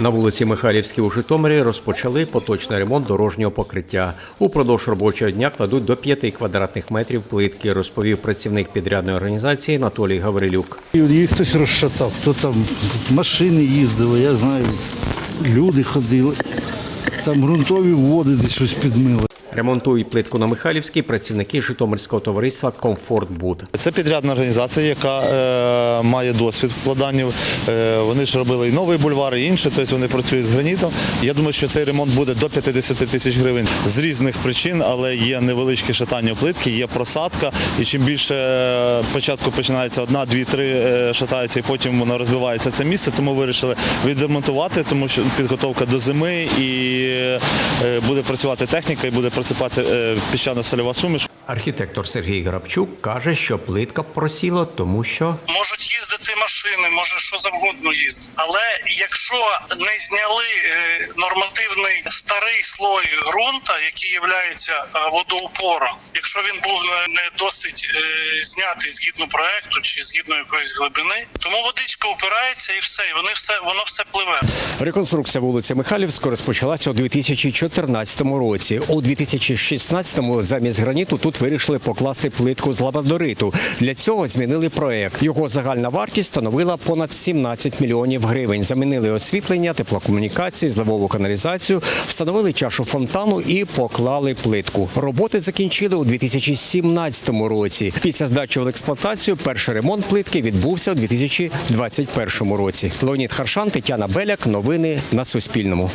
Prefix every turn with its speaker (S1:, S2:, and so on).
S1: На вулиці Михайлівській у Житомирі розпочали поточний ремонт дорожнього покриття. Упродовж робочого дня кладуть до 5 квадратних метрів плитки, розповів працівник підрядної організації Анатолій Гаврилюк.
S2: Їх хтось розшатав, хто там машини їздили, я знаю, люди ходили. Там ґрунтові води десь щось підмили.
S1: Ремонтують плитку на Михайлівській працівники Житомирського товариства Комфорт Буд.
S3: Це підрядна організація, яка е, має досвід вкладаннів. Е, вони ж робили і новий бульвар, і інше, тобто вони працюють з гранітом. Я думаю, що цей ремонт буде до 50 тисяч гривень з різних причин, але є невеличке шатання плитки, є просадка. І чим більше е, спочатку починається одна, дві, три е, шатаються, і потім воно розбивається це місце, тому вирішили відремонтувати, тому що підготовка до зими і е, буде працювати техніка, і буде просипатися е, піщано-сольова суміш.
S1: Архітектор Сергій Грабчук каже, що плитка просіла, тому що
S4: можуть їздити машини, може що завгодно їздити. Але якщо не зняли е, нормативний старий слой ґрунта, який є водоупором, якщо він був не- не досить е, знятий згідно проекту чи згідно якоїсь глибини, тому водичка упирається і все, і вони все воно все пливе.
S1: Реконструкція вулиці Михайлівської розпочалася у 2014 році. У 2016-му замість граніту тут вирішили покласти плитку з лабрадориту. Для цього змінили проект. Його загальна вартість становила понад 17 мільйонів гривень. Замінили освітлення, теплокомунікації, зливову каналізацію, встановили чашу фонтану і поклали плитку. Роботи закінчили у 2017 році. Після здачі в експлуатацію перший ремонт плитки відбувся у 2021 році. Леонід Харшан, Тетяна Беляк. Новини на Суспільному.